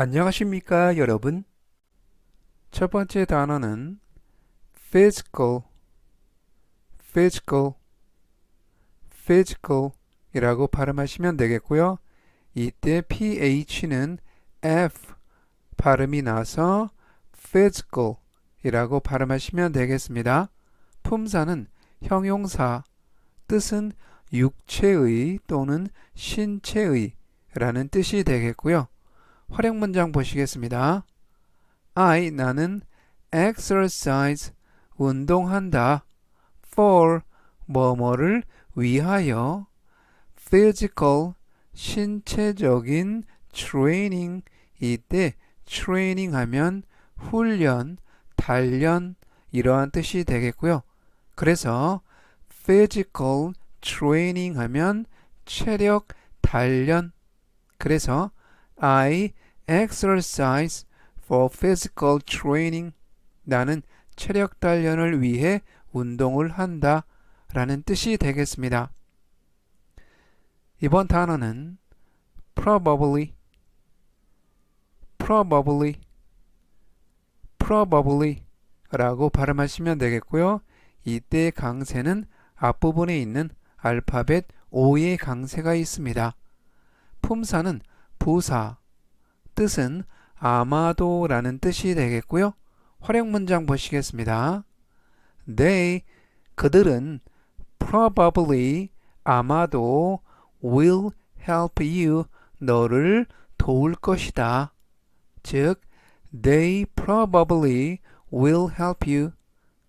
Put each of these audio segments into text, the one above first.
안녕하십니까 여러분? 첫 번째 단어는 physical physical physical 이라고 발음하시면 되겠고요. 이때 ph는 f 발음이 나서 physical 이라고 발음하시면 되겠습니다. 품사는 형용사 뜻은 육체의 또는 신체의 라는 뜻이 되겠고요 활용 문장 보시겠습니다. I 나는 exercise 운동한다. for 뭐뭐를 위하여 physical 신체적인 training 이때 training 하면 훈련, 단련 이러한 뜻이 되겠고요. 그래서 physical training 하면 체력 단련 그래서 I exercise for physical training. 나는 체력 단련을 위해 운동을 한다. 라는 뜻이 되겠습니다. 이번 단어는 probably, probably, probably 라고 발음하시면 되겠고요. 이때 강세는 앞부분에 있는 알파벳 O의 강세가 있습니다. 품사는 부사, 뜻은 아마도라는 뜻이 되겠고요. 활용 문장 보시겠습니다. They, 그들은 probably, 아마도 will help you, 너를 도울 것이다. 즉, they probably will help you.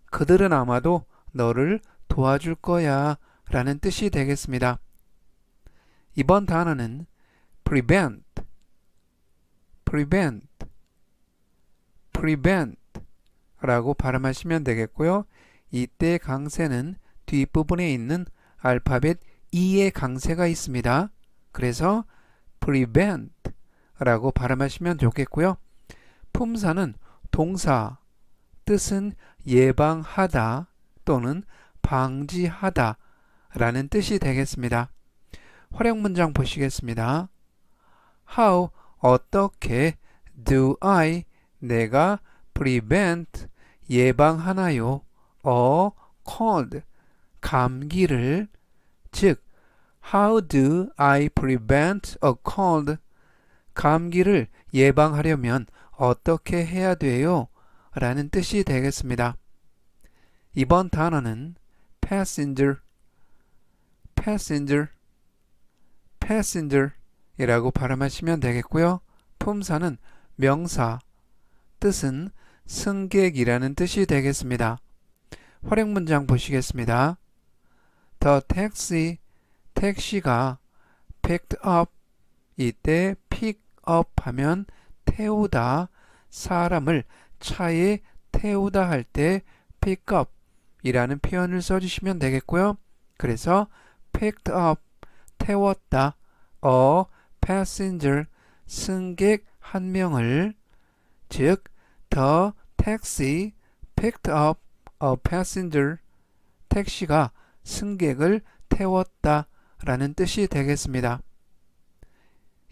그들은 아마도 너를 도와줄 거야 라는 뜻이 되겠습니다. 이번 단어는 prevent, prevent, prevent 라고 발음하시면 되겠고요. 이때 강세는 뒷부분에 있는 알파벳 E의 강세가 있습니다. 그래서 prevent 라고 발음하시면 좋겠고요. 품사는 동사, 뜻은 예방하다 또는 방지하다 라는 뜻이 되겠습니다. 활용 문장 보시겠습니다. How 어떻게 do I 내가 prevent 예방하나요? a cold 감기를 즉 How do I prevent a cold 감기를 예방하려면 어떻게 해야 돼요? 라는 뜻이 되겠습니다. 이번 단어는 passenger passenger passenger 이라고 발음하시면 되겠고요. 품사는 명사, 뜻은 승객이라는 뜻이 되겠습니다. 활용 문장 보시겠습니다. The taxi, 택시가 picked up, 이때 pick up 하면 태우다, 사람을 차에 태우다 할 때 pick up 이라는 표현을 써주시면 되겠고요. 그래서 picked up, 태웠다, a passenger 승객 한 명을 즉 the taxi picked up a passenger 택시가 승객을 태웠다 라는 뜻이 되겠습니다.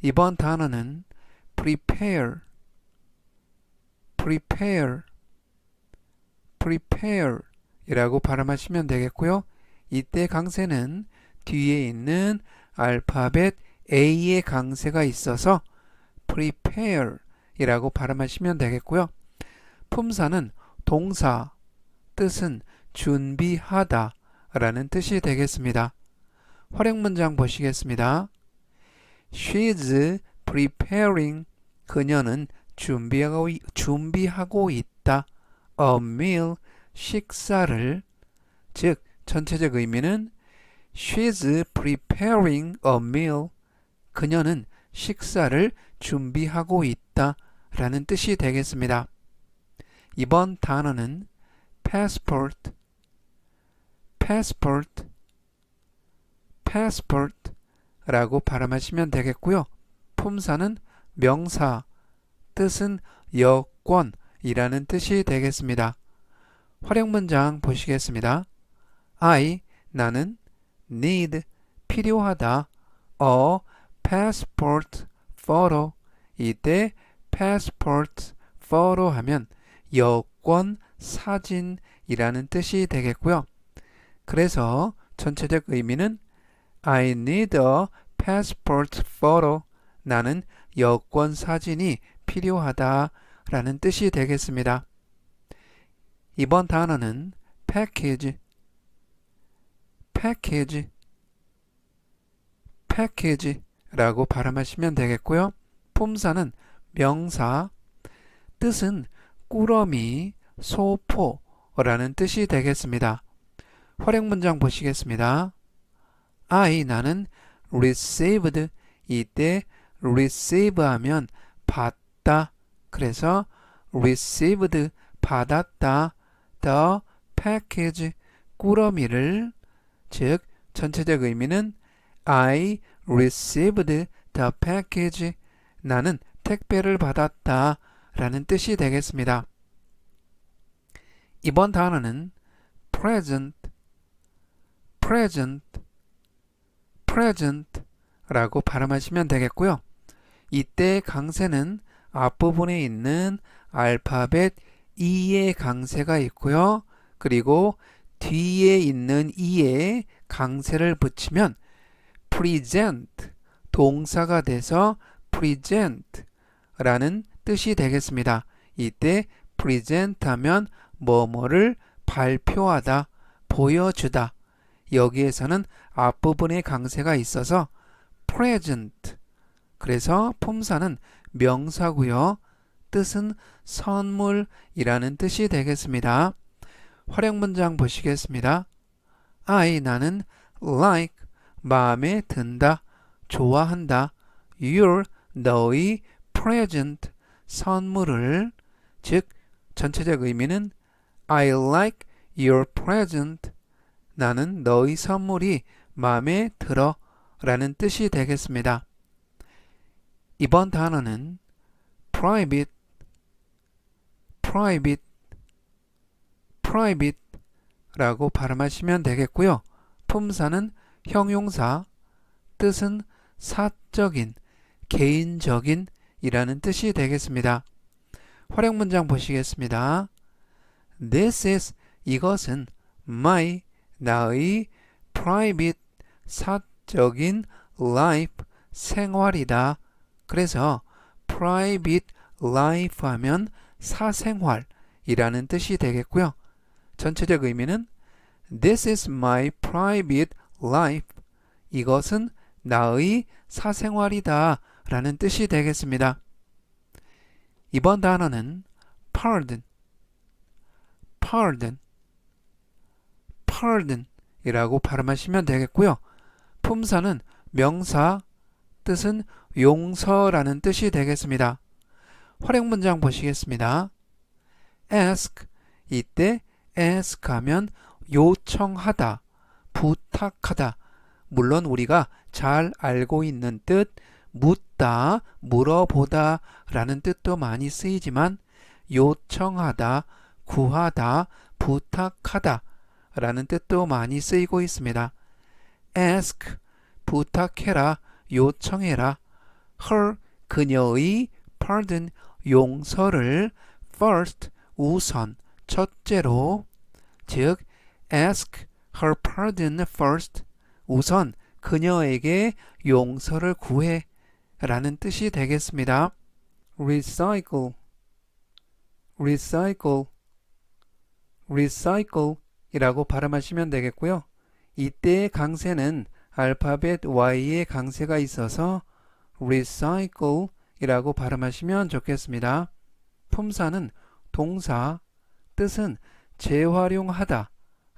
이번 단어는 prepare prepare prepare 이라고 발음하시면 되겠고요. 이때 강세는 뒤에 있는 알파벳 A의 강세가 있어서 prepare 이라고 발음하시면 되겠고요. 품사는 동사, 뜻은 준비하다 라는 뜻이 되겠습니다. 활용 문장 보시겠습니다. She's preparing. 그녀는 준비하고, 준비하고 있다. A meal. 식사를. 즉, 전체적 의미는 She's preparing a meal. 그녀는 식사를 준비하고 있다 라는 뜻이 되겠습니다. 이번 단어는 passport, passport, passport 라고 발음하시면 되겠고요. 품사는 명사, 뜻은 여권이라는 뜻이 되겠습니다. 활용 문장 보시겠습니다. I, 나는 need, 필요하다, a passport photo 이때 passport photo 하면 여권 사진이라는 뜻이 되겠고요. 그래서 전체적 의미는 I need a passport photo. 나는 여권 사진이 필요하다 라는 뜻이 되겠습니다. 이번 단어는 package, package, package 라고 발음하시면 되겠고요. 품사는 명사, 뜻은 꾸러미, 소포 라는 뜻이 되겠습니다. 활용 문장 보시겠습니다. I 나는 received 이때 receive 하면 받다 그래서 received 받았다 the package 꾸러미를 즉 전체적 의미는 I received the package 나는 택배를 받았다 라는 뜻이 되겠습니다. 이번 단어는 present, present, present 라고 발음하시면 되겠고요. 이때 강세는 앞부분에 있는 알파벳 E의 강세가 있고요. 그리고 뒤에 있는 E에 강세를 붙이면 present 동사가 돼서 present 라는 뜻이 되겠습니다. 이때 present 하면 뭐뭐를 발표하다, 보여주다. 여기에서는 앞부분에 강세가 있어서 present. 그래서 품사는 명사고요. 뜻은 선물이라는 뜻이 되겠습니다. 활용 문장 보시겠습니다. I 나는 like 마음에 든다, 좋아한다. your 너의 present 선물을 즉 전체적 의미는 I like your present 나는 너의 선물이 마음에 들어 라는 뜻이 되겠습니다. 이번 단어는 private, private, private 라고 발음하시면 되겠고요. 품사는 형용사, 뜻은 사적인, 개인적인 이라는 뜻이 되겠습니다. 활용 문장 보시겠습니다. This is 이것은 my 나의 private 사적인 life 생활이다. 그래서 private life 하면 사생활이라는 뜻이 되겠고요. 전체적 의미는 This is my private life. 이것은 나의 사생활이다 라는 뜻이 되겠습니다. 이번 단어는 pardon, pardon, pardon 이라고 발음하시면 되겠고요. 품사는 명사, 뜻은 용서라는 뜻이 되겠습니다. 활용 문장 보시겠습니다. ask 이때 ask 하면 요청하다, 부탁하다. 물론 우리가 잘 알고 있는 뜻 묻다, 물어보다 라는 뜻도 많이 쓰이지만 요청하다, 구하다, 부탁하다 라는 뜻도 많이 쓰이고 있습니다. ask, 부탁해라, 요청해라. her, 그녀의 pardon, 용서를 first, 우선, 첫째로 즉 ask her pardon first 우선 그녀에게 용서를 구해 라는 뜻이 되겠습니다. recycle recycle recycle 이라고 발음하시면 되겠고요. 이때의 강세는 알파벳 Y의 강세가 있어서 recycle 이라고 발음하시면 좋겠습니다. 품사는 동사, 뜻은 재활용하다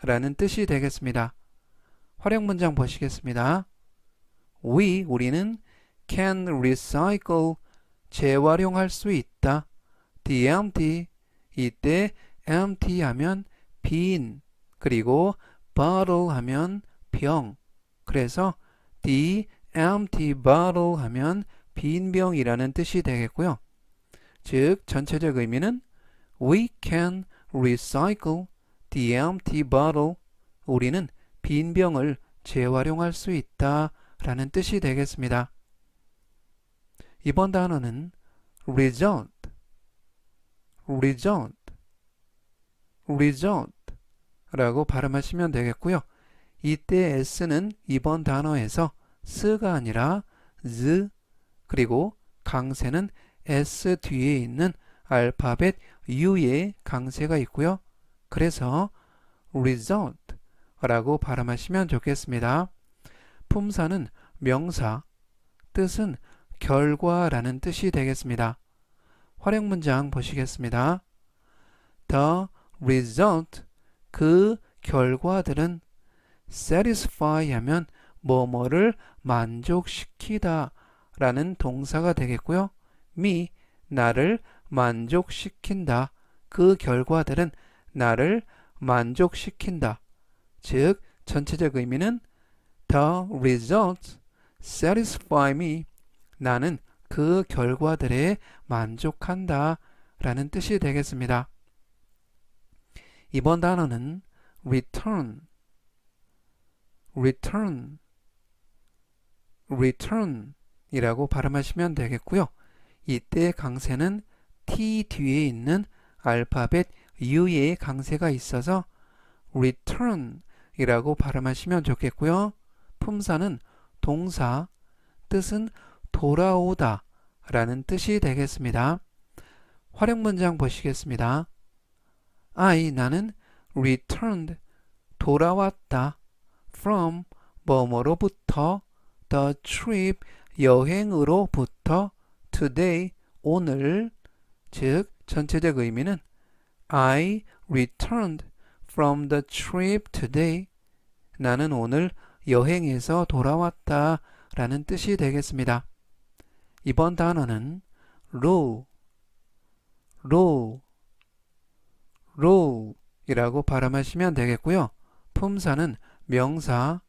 라는 뜻이 되겠습니다. 활용 문장 보시겠습니다. We, 우리는 can recycle, 재활용할 수 있다. The empty, 이때 empty 하면 빈, 그리고 bottle 하면 병. 그래서 the empty bottle 하면 빈 병이라는 뜻이 되겠고요. 즉 전체적 의미는 we can recycle the empty bottle. 우리는 빈 병을 재활용할 수 있다 라는 뜻이 되겠습니다. 이번 단어는 result, result, result 라고 발음하시면 되겠고요. 이때 s는 이번 단어에서 스가 아니라 z 그리고 강세는 s 뒤에 있는 알파벳 u의 강세가 있고요. 그래서 result 라고 발음하시면 좋겠습니다. 품사는 명사, 뜻은 결과라는 뜻이 되겠습니다. 활용 문장 보시겠습니다. The result, 그 결과들은 satisfy 하면 뭐뭐를 만족시키다 라는 동사가 되겠고요. me, 나를 만족시킨다. 그 결과들은 나를 만족시킨다. 즉, 전체적 의미는 The results satisfy me. 나는 그 결과들에 만족한다. 라는 뜻이 되겠습니다. 이번 단어는 return, return, return 이라고 발음하시면 되겠고요. 이때 강세는 T 뒤에 있는 알파벳 U의 강세가 있어서 return 이라고 발음하시면 좋겠고요. 품사는 동사, 뜻은 돌아오다 라는 뜻이 되겠습니다. 활용 문장 보시겠습니다. I, 나는 returned, 돌아왔다. from, 뭐뭐로부터, the trip, 여행으로부터, today, 오늘, 즉 전체적 의미는 I returned from the trip today. 나는 오늘 여행에서 돌아왔다 라는 뜻이 되겠습니다. 이번 단어는 row, row, row 이라고 발음하시면 되겠고요. 품사는 명사,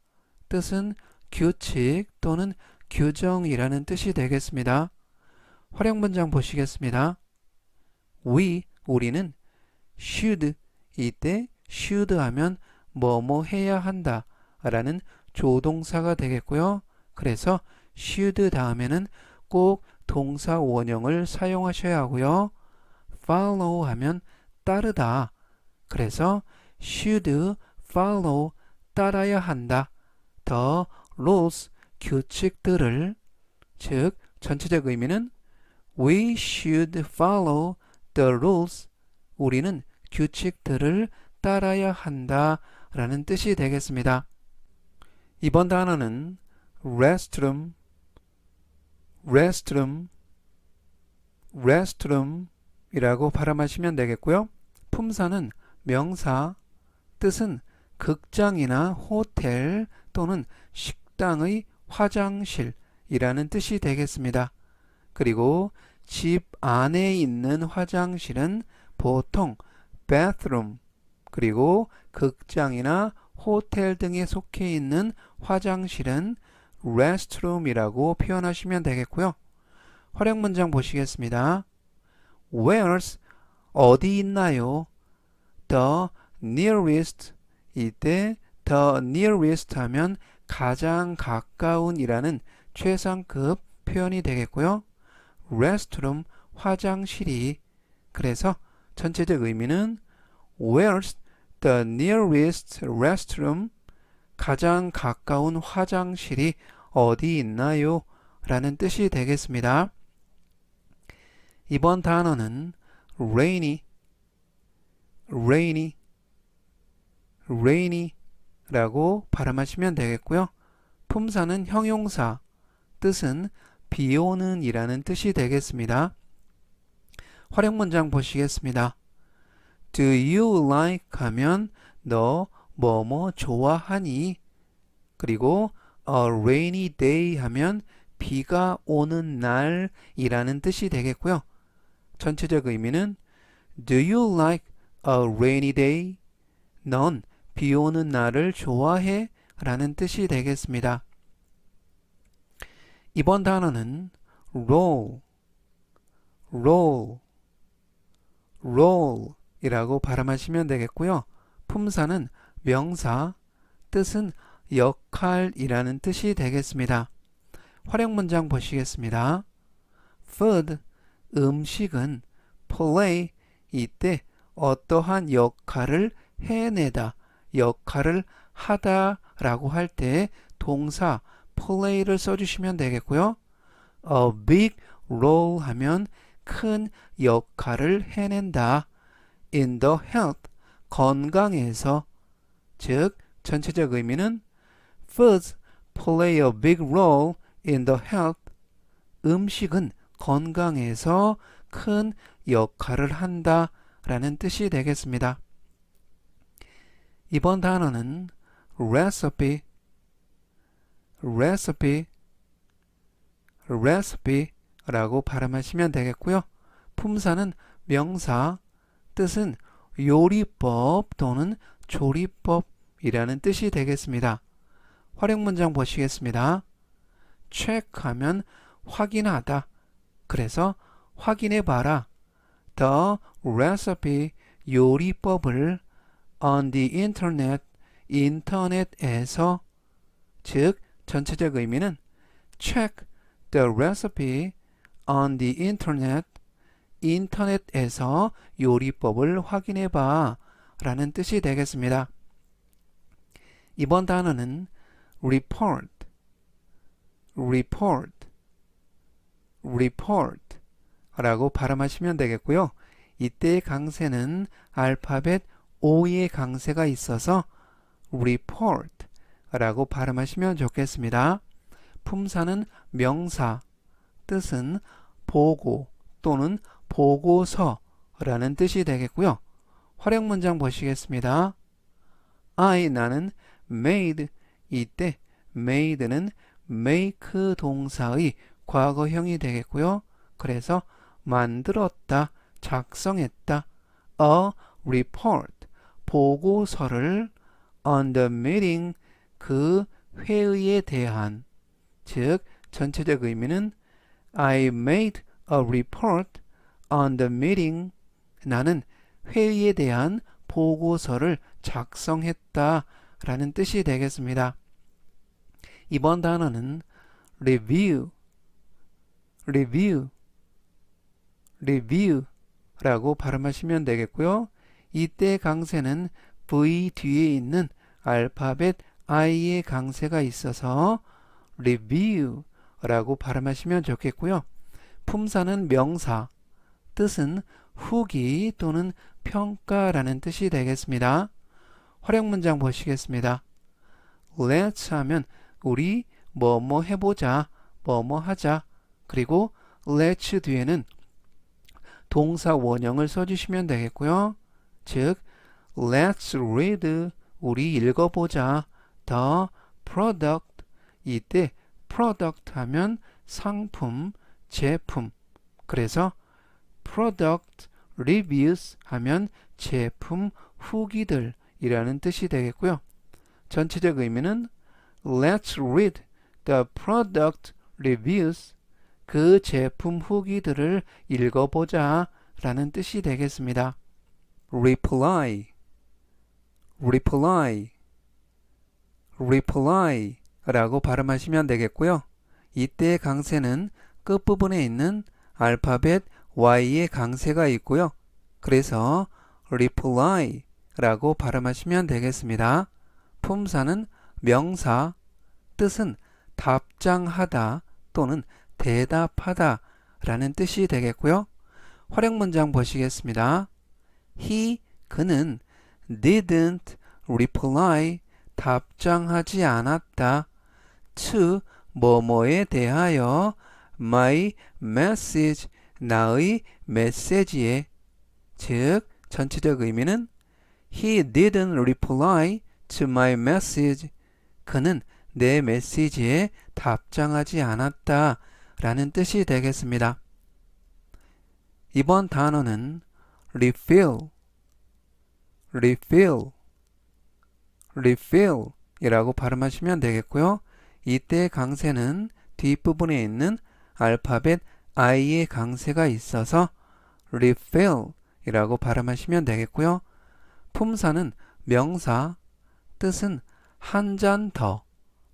뜻은 규칙 또는 규정이라는 뜻이 되겠습니다. 활용 문장 보시겠습니다. we, 우리는 should, 이때 should 하면 뭐뭐 해야 한다 라는 조동사가 되겠고요. 그래서 should 다음에는 꼭 동사 원형을 사용하셔야 하고요. follow 하면 따르다. 그래서 should follow 따라야 한다. the rules 규칙들을 즉 전체적 의미는 we should follow the rules 우리는 규칙들을 따라야 한다 라는 뜻이 되겠습니다. 이번 단어는 restroom, restroom, restroom 이라고 발음하시면 되겠고요. 품사는 명사, 뜻은 극장이나 호텔 또는 식당의 화장실이라는 뜻이 되겠습니다. 그리고 집 안에 있는 화장실은 보통 bathroom 그리고 극장이나 호텔 등에 속해 있는 화장실은 restroom이라고 표현하시면 되겠고요. 활용 문장 보시겠습니다. Where's 어디 있나요? The nearest 이때 the nearest 하면 가장 가까운이라는 최상급 표현이 되겠고요. restroom 화장실이 그래서 전체적 의미는 where's the nearest restroom 가장 가까운 화장실이 어디 있나요? 라는 뜻이 되겠습니다. 이번 단어는 rainy, rainy, rainy 라고 발음하시면 되겠고요. 품사는 형용사, 뜻은 비 오는 이라는 뜻이 되겠습니다. 활용 문장 보시겠습니다. Do you like 하면 너 뭐뭐 좋아하니? 그리고 a rainy day 하면 비가 오는 날이라는 뜻이 되겠고요. 전체적 의미는 Do you like a rainy day? 넌 비 오는 날을 좋아해? 라는 뜻이 되겠습니다. 이번 단어는 roll, roll, roll 이라고 발음하시면 되겠고요. 품사는 명사, 뜻은 역할이라는 뜻이 되겠습니다. 활용 문장 보시겠습니다. food, 음식은 play, 이때 어떠한 역할을 해내다, 역할을 하다 라고 할 때 동사 play를 써주시면 되겠고요. a big role 하면 큰 역할을 해낸다. in the health 건강에서 즉 전체적 의미는 foods play a big role in the health 음식은 건강에서 큰 역할을 한다 라는 뜻이 되겠습니다. 이번 단어는 recipe, recipe, recipe 라고 발음하시면 되겠고요. 품사는 명사, 뜻은 요리법 또는 조리법이라는 뜻이 되겠습니다. 활용 문장 보시겠습니다. check하면 확인하다. 그래서 확인해 봐라. The recipe 요리법을 on the internet 인터넷에서 즉 전체적 의미는 check the recipe on the internet 인터넷에서 요리법을 확인해 봐 라는 뜻이 되겠습니다. 이번 단어는 report, report, report 라고 발음하시면 되겠고요. 이때의 강세는 알파벳 O의 강세가 있어서 report 라고 발음하시면 좋겠습니다. 품사는 명사, 뜻은 보고 또는 보고서라는 뜻이 되겠고요. 활용 문장 보시겠습니다. I 나는 made 이때 made는 make 동사의 과거형이 되겠고요. 그래서 만들었다, 작성했다. a report 보고서를 on the meeting 그 회의에 대한 즉 전체적 의미는 I made a report on the meeting 나는 회의에 대한 보고서를 작성했다 라는 뜻이 되겠습니다. 이번 단어는 review, review, review 라고 발음하시면 되겠고요. 이때 강세는 V 뒤에 있는 알파벳 I의 강세가 있어서 review 라고 발음하시면 좋겠고요. 품사는 명사, 뜻은 후기 또는 평가라는 뜻이 되겠습니다. 활용 문장 보시겠습니다. Let's 하면 우리 뭐뭐 해보자, 뭐뭐 하자. 그리고 let's 뒤에는 동사 원형을 써주시면 되겠고요. 즉, let's read, 우리 읽어보자. the product, 이때 product 하면 상품, 제품. 그래서 product reviews 하면 제품 후기들이라는 뜻이 되겠고요. 전체적 의미는 let's read the product reviews 그 제품 후기들을 읽어보자 라는 뜻이 되겠습니다. reply, reply, reply 라고 발음하시면 되겠고요. 이때 강세는 끝부분에 있는 알파벳 Y의 강세가 있고요. 그래서 reply 라고 발음하시면 되겠습니다. 품사는 명사, 뜻은 답장하다 또는 대답하다 라는 뜻이 되겠고요. 활용 문장 보시겠습니다. He, 그는 didn't reply, 답장하지 않았다. To, 뭐뭐에 대하여 my message, 나의 메시지에 즉 전체적 의미는 He didn't reply to my message. 그는 내 메시지에 답장하지 않았다 라는 뜻이 되겠습니다. 이번 단어는 refill, refill, refill 이라고 발음하시면 되겠고요. 이때 강세는 뒷부분에 있는 알파벳 I의 강세가 있어서 refill 이라고 발음하시면 되겠고요. 품사는 명사, 뜻은 한 잔 더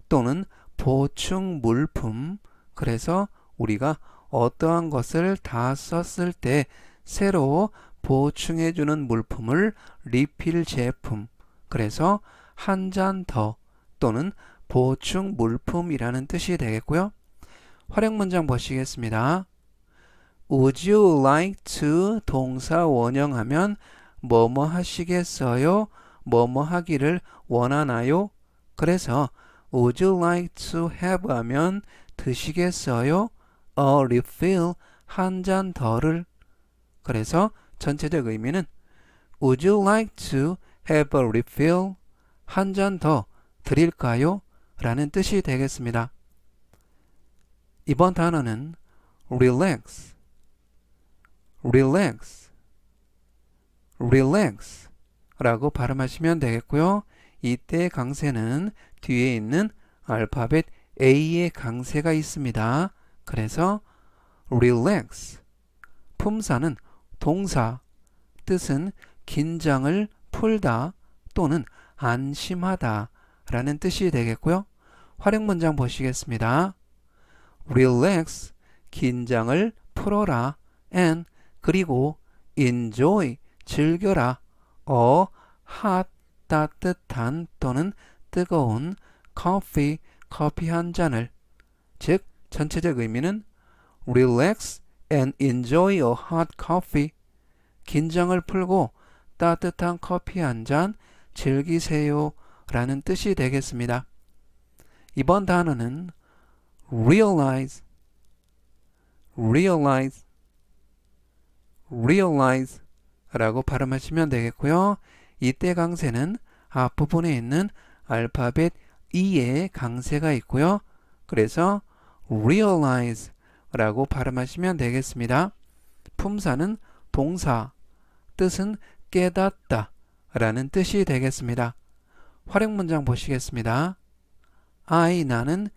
또는 보충 물품 그래서 우리가 어떠한 것을 다 썼을 때 새로 보충해주는 물품을 리필 제품. 그래서 한 잔 더 또는 보충 물품이라는 뜻이 되겠고요. 활용 문장 보시겠습니다. Would you like to 동사 원형하면 뭐뭐 하시겠어요? 뭐뭐 하기를 원하나요? 그래서 Would you like to have 하면 드시겠어요? A refill 한 잔 더를 그래서 전체적 의미는 Would you like to have a refill 한 잔 더 드릴까요? 라는 뜻이 되겠습니다. 이번 단어는 relax, relax, relax 라고 발음하시면 되겠고요. 이때 강세는 뒤에 있는 알파벳 A의 강세가 있습니다. 그래서 relax 품사는 동사 뜻은 긴장을 풀다 또는 안심하다 라는 뜻이 되겠고요. 활용 문장 보시겠습니다. relax 긴장을 풀어라 and 그리고 enjoy 즐겨라 a hot 따뜻한 또는 뜨거운 coffee 커피 한 잔을 즉 전체적 의미는 relax and enjoy a hot coffee 긴장을 풀고 따뜻한 커피 한 잔 즐기세요 라는 뜻이 되겠습니다. 이번 단어는 realize, realize, realize 라고 발음하시면 되겠고요. 이때 강세는 앞부분에 있는 알파벳 E에 강세가 있고요. 그래서 realize 라고 발음하시면 되겠습니다. 품사는 동사, 뜻은 깨닫다 라는 뜻이 되겠습니다. 활용 문장 보시겠습니다. I 나는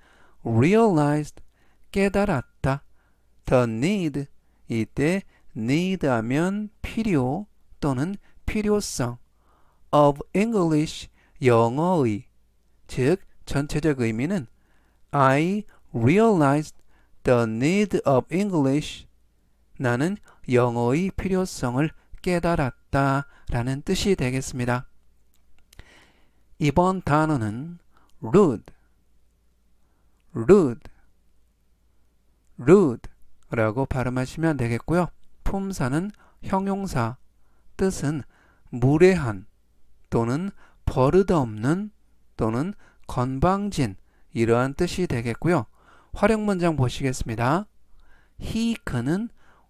realized 깨달았다. The need 이때 need 하면 필요 또는 필요성 of English 영어의 즉 전체적 의미는 I realized the need of English 나는 영어의 필요성을 깨달았다 라는 뜻이 되겠습니다. 이번 단어는 rude, rude, rude 라고 발음하시면 되겠고요. 품사는 형용사, 뜻은 무례한 또는 버릇없는 또는 건방진 이러한 뜻이 되겠고요. 활용 문장 보시겠습니다. he 그는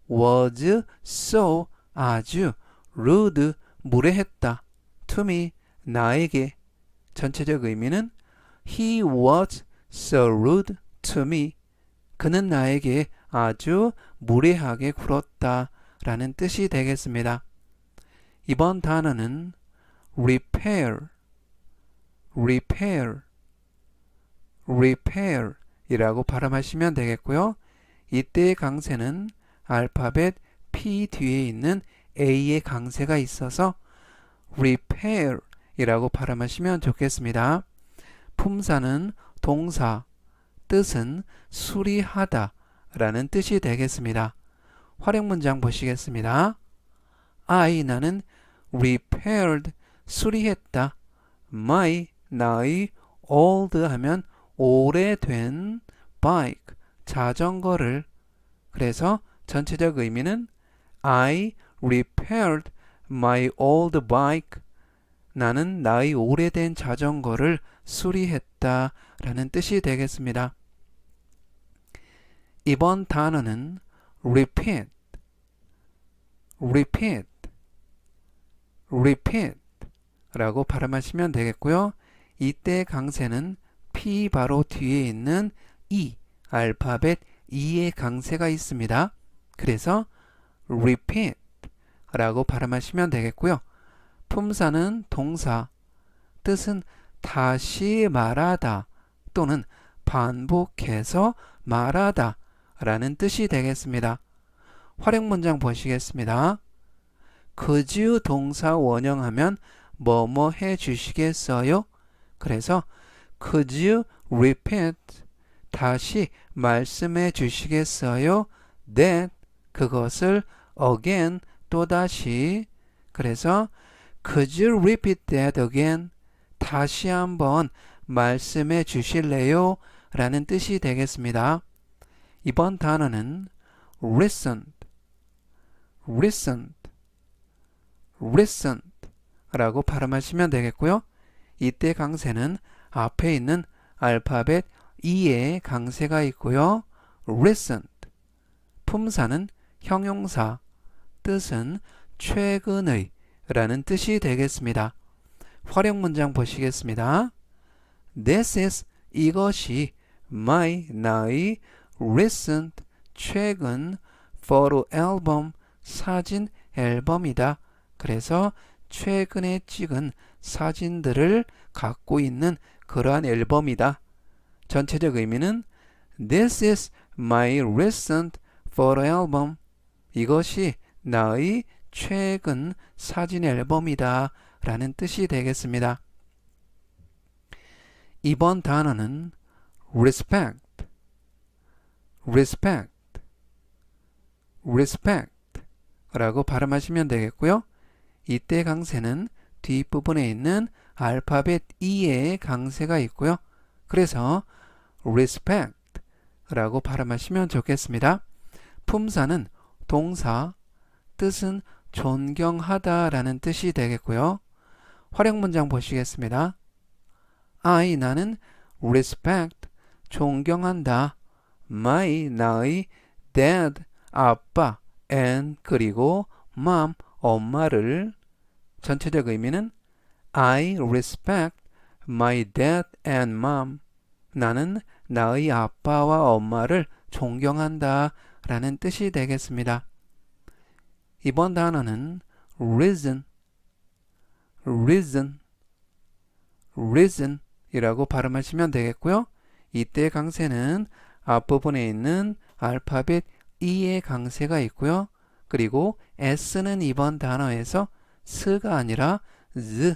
was so 아주 rude 무례했다. to me 나에게 전체적 의미는 he was so rude to me 그는 나에게 아주 무례하게 굴었다 라는 뜻이 되겠습니다. 이번 단어는 repair, repair, repair 이라고 발음하시면 되겠고요. 이때의 강세는 알파벳 P 뒤에 있는 A의 강세가 있어서 repair 이라고 발음하시면 좋겠습니다. 품사는 동사, 뜻은 수리하다 라는 뜻이 되겠습니다. 활용 문장 보시겠습니다. I 나는 repaired 수리했다. my 나의 old 하면 오래된 bike 자전거를 그래서 전체적 의미는 I repaired my old bike 나는 나의 오래된 자전거를 수리했다 라는 뜻이 되겠습니다. 이번 단어는 repeat, repeat, repeat 라고 발음하시면 되겠고요. 이때 강세는 P 바로 뒤에 있는 E, 알파벳 E의 강세가 있습니다. 그래서 repeat 라고 발음하시면 되겠고요. 품사는 동사, 뜻은 다시 말하다 또는 반복해서 말하다 라는 뜻이 되겠습니다. 활용 문장 보시겠습니다. you 동사 원형하면 뭐뭐 해 주시겠어요? 그래서 could you repeat 다시 말씀해 주시겠어요? that 그것을 again 또다시 그래서 Could you repeat that again? 다시 한번 말씀해 주실래요? 라는 뜻이 되겠습니다. 이번 단어는 listened, listened, listened 라고 발음하시면 되겠고요. 이때 강세는 앞에 있는 알파벳 E에 강세가 있고요. recent 품사는 형용사 뜻은 최근의 라는 뜻이 되겠습니다. 활용 문장 보시겠습니다. This is 이것이 my 나의 recent 최근 photo album 사진 앨범이다. 그래서 최근에 찍은 사진들을 갖고 있는 그러한 앨범이다. 전체적 의미는 This is my recent photo album. 이것이 나의 최근 사진 앨범이다. 라는 뜻이 되겠습니다. 이번 단어는 respect, respect, respect 라고 발음하시면 되겠고요. 이때 강세는 뒷부분에 있는 알파벳 E에 강세가 있고요. 그래서 respect 라고 발음하시면 좋겠습니다. 품사는 동사, 뜻은 존경하다 라는 뜻이 되겠고요. 활용 문장 보시겠습니다. I 나는 respect 존경한다. my 나의 dad 아빠 and 그리고 mom 엄마를 전체적 의미는 I respect my dad and mom 나는 나의 아빠와 엄마를 존경한다 라는 뜻이 되겠습니다. 이번 단어는 reason, reason, reason 이라고 발음하시면 되겠고요. 이때 강세는 앞부분에 있는 알파벳 E의 강세가 있고요. 그리고 S는 이번 단어에서 스가 아니라 z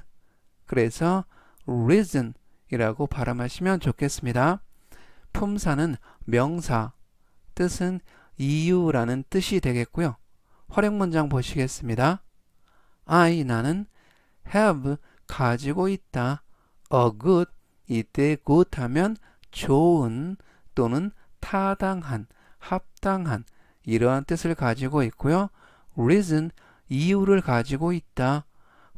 그래서 reason 이라고 발음하시면 좋겠습니다. 품사는 명사, 뜻은 이유라는 뜻이 되겠고요. 활용 문장 보시겠습니다. I 나는 have 가지고 있다. a good 이때 good 하면 좋은 또는 타당한, 합당한 이러한 뜻을 가지고 있고요. reason 이유를 가지고 있다.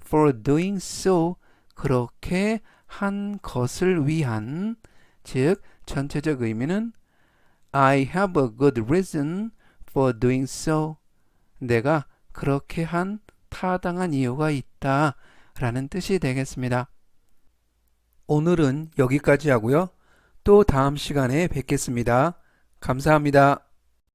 for doing so 그렇게 한 것을 위한 즉 전체적 의미는 I have a good reason for doing so. 내가 그렇게 한 타당한 이유가 있다 라는 뜻이 되겠습니다. 오늘은 여기까지 하고요. 또 다음 시간에 뵙겠습니다. 감사합니다.